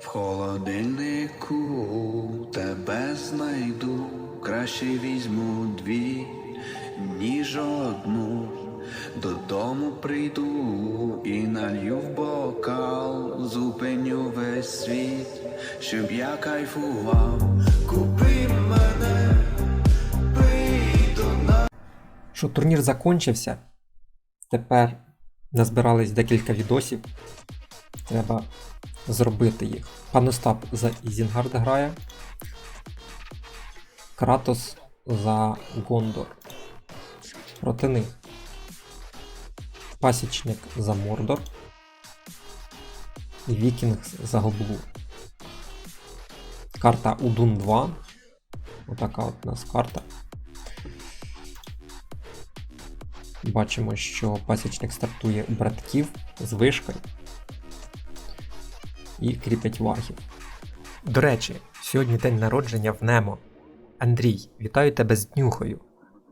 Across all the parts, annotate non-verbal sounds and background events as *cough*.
В холодильнику тебе знайду, краще візьму дві, ніж одну. Додому прийду і налью в бокал, зупиню весь світ, щоб я кайфував. Купи мене, пий до на. Що турнір закінчився. Тепер назбирались декілька відосів. Треба зробити їх. Пан Остап за Ізінгард грає. Кратос за Гондор. Проти. Пасічник за Мордор. Вікінг за Гоблу. Карта Удун 2. Отака от у нас карта. Бачимо, що пасічник стартує у братків з вишкою і кріпить варгів. До речі, сьогодні день народження в Немо. Андрій, вітаю тебе з днюхою.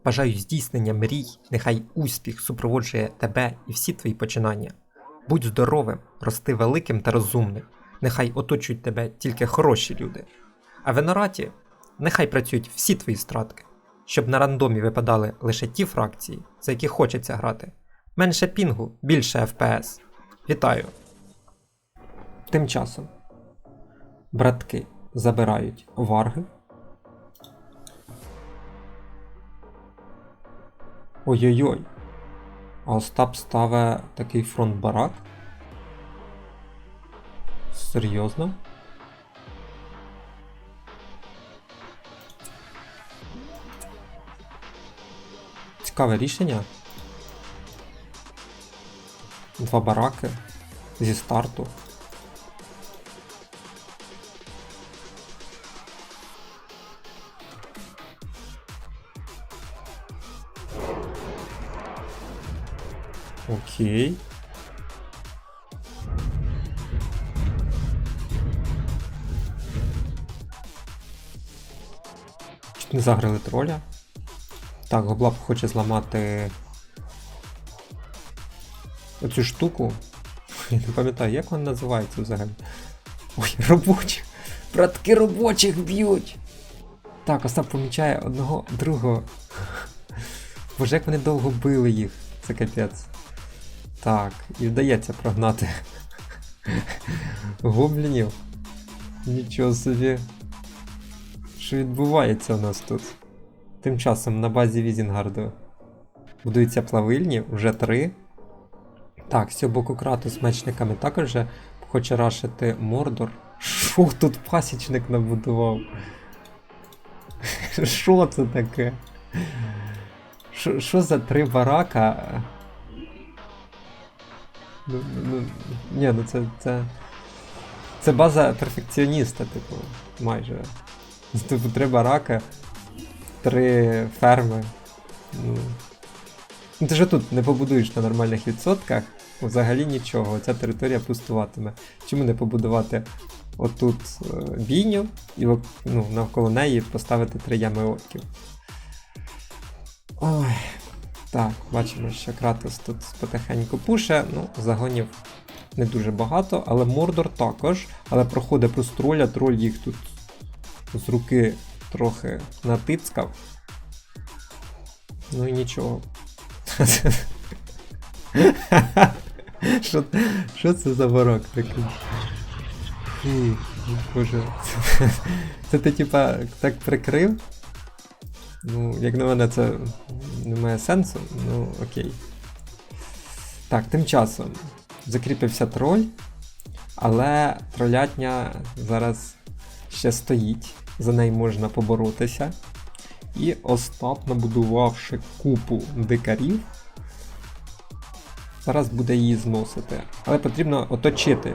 Бажаю здійснення мрій, нехай успіх супроводжує тебе і всі твої починання. Будь здоровим, рости великим та розумним. Нехай оточують тебе тільки хороші люди. А в Енораті нехай працюють всі твої стратки, щоб на рандомі випадали лише ті фракції, за які хочеться грати. Менше пінгу, більше FPS. Вітаю! Тим часом братки забирають варги. Ой-ой-ой. А Остап ставить такий фронт барак. Серйозно? Цікаве рішення. Два бараки зі старту. Окей. Чуть не заграли троля. Так, Гоблап хоче зламати оцю штуку. Я не пам'ятаю, як вона називається взагалі. Ой, робочих! Братки робочих б'ють! Так, Остап помічає одного другого. Боже, як вони довго били їх. Це капець. Так, і вдається прогнати гоблінів. Нічого собі. Що відбувається у нас тут? Тим часом на базі Візінгарду будуються плавильні, вже три. Так, цього боку крату з мечниками також вже хоче рашити Мордор. Що тут пасічник набудував? Що це таке? Що за три барака? Ну, ну, ні, ну це, це. Це база перфекціоніста, типу, майже. Типу, три барака, три ферми. Ну. Ну ти ж тут не побудуєш на нормальних відсотках, взагалі нічого. Ця територія пустуватиме. Чому не побудувати отут е, бійню і ну, навколо неї поставити три ями орків? Ой. Так, бачимо, що Кратос тут потихеньку пуше, ну, загонів не дуже багато, але Мордор також. Але проходить плюс троля, троль їх тут з руки трохи натицкав. Ну і нічого. *laughs* Що, це за ворок такий? Боже. *laughs* Це ти типа так прикрив? Ну, як на мене, це не має сенсу, ну окей. Так, тим часом закріпився троль, але тролятня зараз ще стоїть, за неї можна поборотися. І Остап, набудувавши купу дикарів, зараз буде її зносити. Але потрібно оточити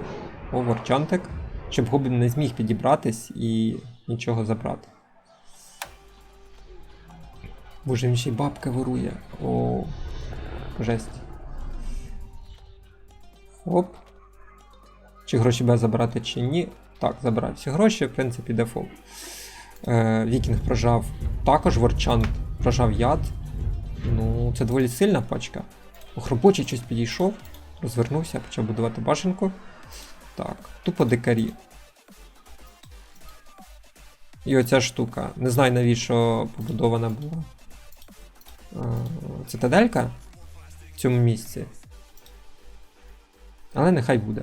Оверчантик, щоб гоблін не зміг підібратись і нічого забрати. Боже, він ще й бабка ворує. О, жесть. Оп. Чи гроші буде забирати, чи ні. Так, забирай всі гроші, в принципі, дефолт. Е, Вікінг прожав також, Ворчант прожав яд. Ну, це доволі сильна пачка. Ох, робочий щось підійшов, розвернувся, почав будувати башенку. Так, тупо дикарі. І оця штука. Не знаю навіщо побудована була. Цитаделька в цьому місці. Але нехай буде.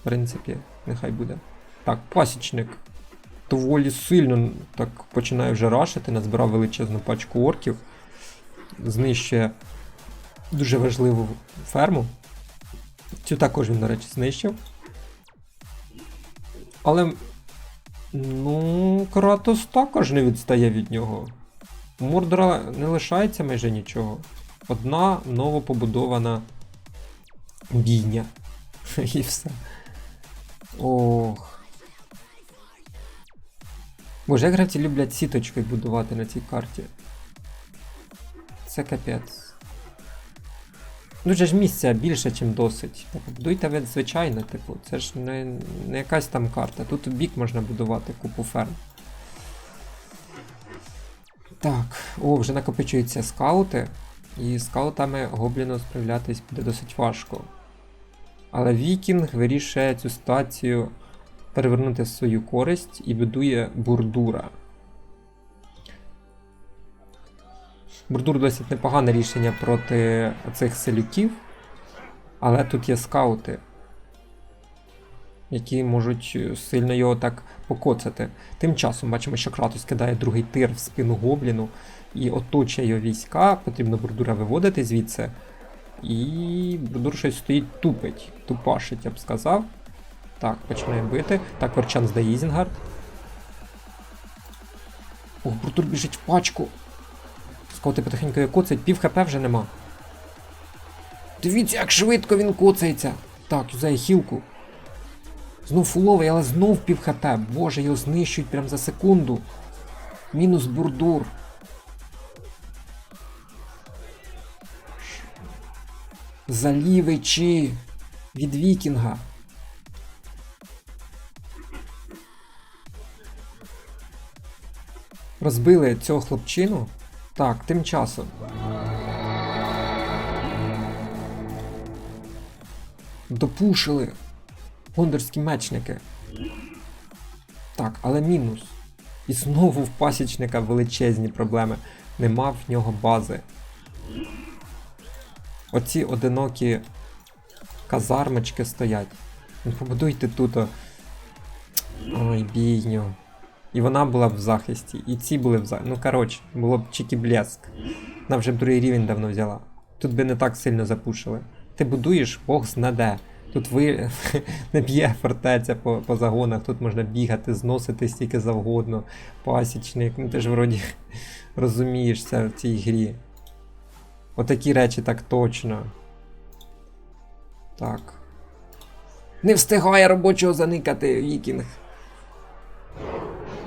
В принципі, нехай буде. Так, пасічник. Доволі сильно так починає вже рашити, назбирав величезну пачку орків. Знищує дуже важливу ферму. Цю також він, до речі, знищив. Але. Ну, Кратос також не відстає від нього. У Мордора не лишається майже нічого. Одна новопобудована бійня. *laughs* І все. Ох. Боже, як гравці люблять сіточки будувати на цій карті. Це капець. Дуже ж місця більше, ніж досить. Будуйте ви, звичайно, типу, це ж не, не якась там карта. Тут в бік можна будувати купу ферм. Так, о, вже накопичуються скаути, і скаутами гобліну справлятись буде досить важко. Але Вікінг вирішує цю ситуацію перевернути в свою користь і будує бурдура. Бурдур досить непогане рішення проти цих селюків, але тут є скаути, які можуть е, сильно його так покоцати. Тим часом бачимо, що Кратос кидає другий тир в спину гобліну і оточує його війська. Потрібно бурдура виводити звідси. І бурдур щось стоїть тупить, тупашить, я б сказав. Так, починає бити. Так, Верчан здає Ізінгард. Ох, бурдур біжить в пачку. Скоти потихеньку його коцають, пів хп вже нема. Дивіться, як швидко він коцається. Так, юзає хілку. Знов фуловий, але знов пів хп. Боже, його знищують прям за секунду. Мінус бурдур. Залівичі від вікінга. Розбили цього хлопчину. Так, тим часом. Допушили. Гондорські мечники. Так, але мінус. І знову в пасічника величезні проблеми. Нема в нього бази. Оці одинокі казармочки стоять. Ну, Побудуйте тут. Ой, бійню. І вона була б в захисті, і ці були в захисті. Ну, коротше, було б чики блеск. Вона вже б другий рівень давно взяла. Тут би не так сильно запушили. Ти будуєш, Бог знаде. Тут ви *laughs* не б'є фортеця по, по загонах, тут можна бігати, зносити стільки завгодно. Пасічник, ну ти ж вроді *laughs* розумієшся в цій грі. Отакі речі так точно. Так. Не встигає робочого заникати, Вікінг.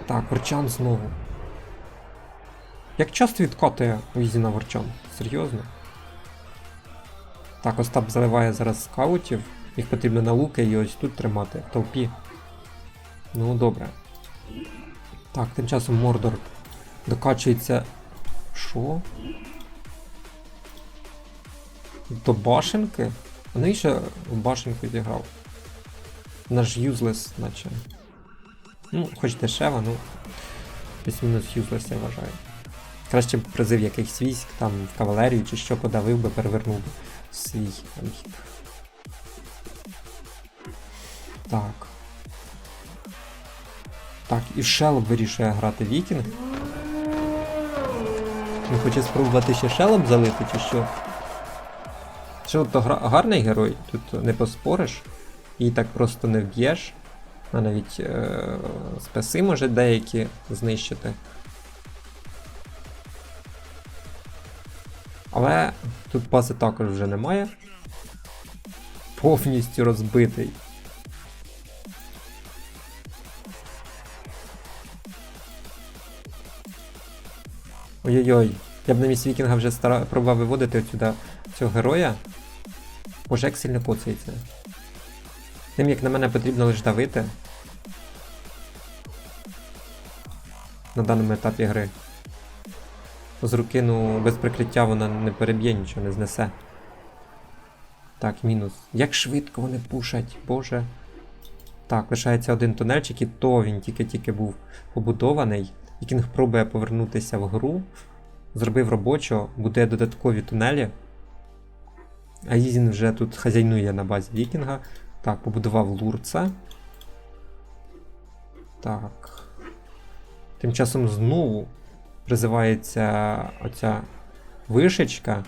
Так, Ворчан знову. Як часто відкатує Уізі на Ворчан? Серйозно? Так, Остап заливає зараз скаутів. Їх потрібно на луки і ось тут тримати, в толпі. Ну, добре. Так, тим часом Мордор докачується. Що? До башенки? А навіщо в башенку зіграв? Наш юзлес, наче. Ну, хоч дешево, ну. Плюс-мінус юзлес, я вважаю. Краще б призив якихось військ, там в кавалерію чи що подавив би, перевернув би свій. Так. Так, і Шелоб вирішує грати Вікінг. Він хоче спробувати ще Шелоб залити, чи що? Шелоб то гарний герой, тут не поспориш. І так просто не вб'єш. А навіть е- спеси може деякі знищити. Але тут бази також вже немає. Повністю розбитий. Ой-ой-ой, я б на місці вікінга вже стара... пробував виводити отсюда цього героя. Боже, як сильно коцається. Тим як на мене потрібно лише давити. На даному етапі гри. З руки, ну, без прикриття вона не переб'є нічого, не знесе. Так, мінус. Як швидко вони пушать, боже. Так, лишається один тунельчик, і то він тільки-тільки був побудований. Вікінг пробує повернутися в гру. Зробив робочого, будує додаткові тунелі. А Ізін вже тут хазяйнує на базі Вікінга. Так, побудував Лурца. Так. Тим часом знову призивається оця вишечка.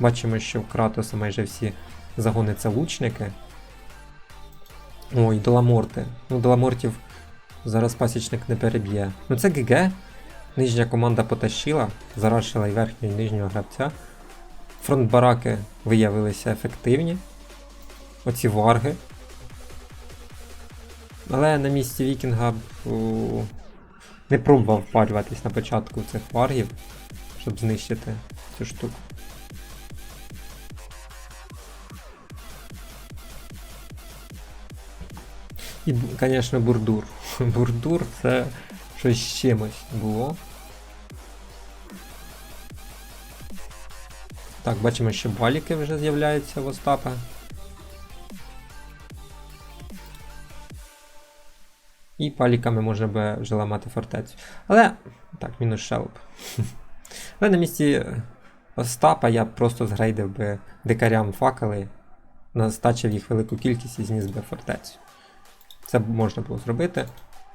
Бачимо, що в Кратоса майже всі загони це лучники. Ой, Деламорти. Ну, Деламортів зараз пасічник не переб'є. Ну це ГГ. Нижня команда потащила, зарашила і верхнього і нижнього гравця. Фронтбараки виявилися ефективні. Оці варги. Але на місці Вікінга б, о, не пробував впалюватись на початку цих варгів, щоб знищити цю штуку. І, звісно, бурдур. *laughs* Бурдур це щось з чимось було. Так, бачимо, що баліки вже з'являються в Остапа. І паліками можна би вже ламати фортецю. Але. Так, мінус шелп. *laughs* Але на місці Остапа я просто згрейдив би дикарям факели, настачив їх велику кількість і зніс би фортецю. Це можна було зробити.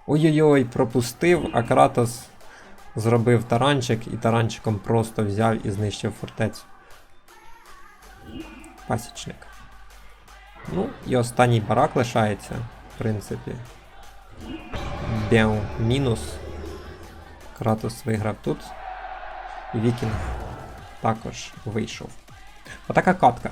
Ой-ой-ой, пропустив, а Кратос зробив таранчик і таранчиком просто взяв і знищив фортецю. Пасічник. Ну, і останній барак лишається, в принципі. Беу мінус. Кратос виграв тут. І Вікінг також вийшов. Отака катка.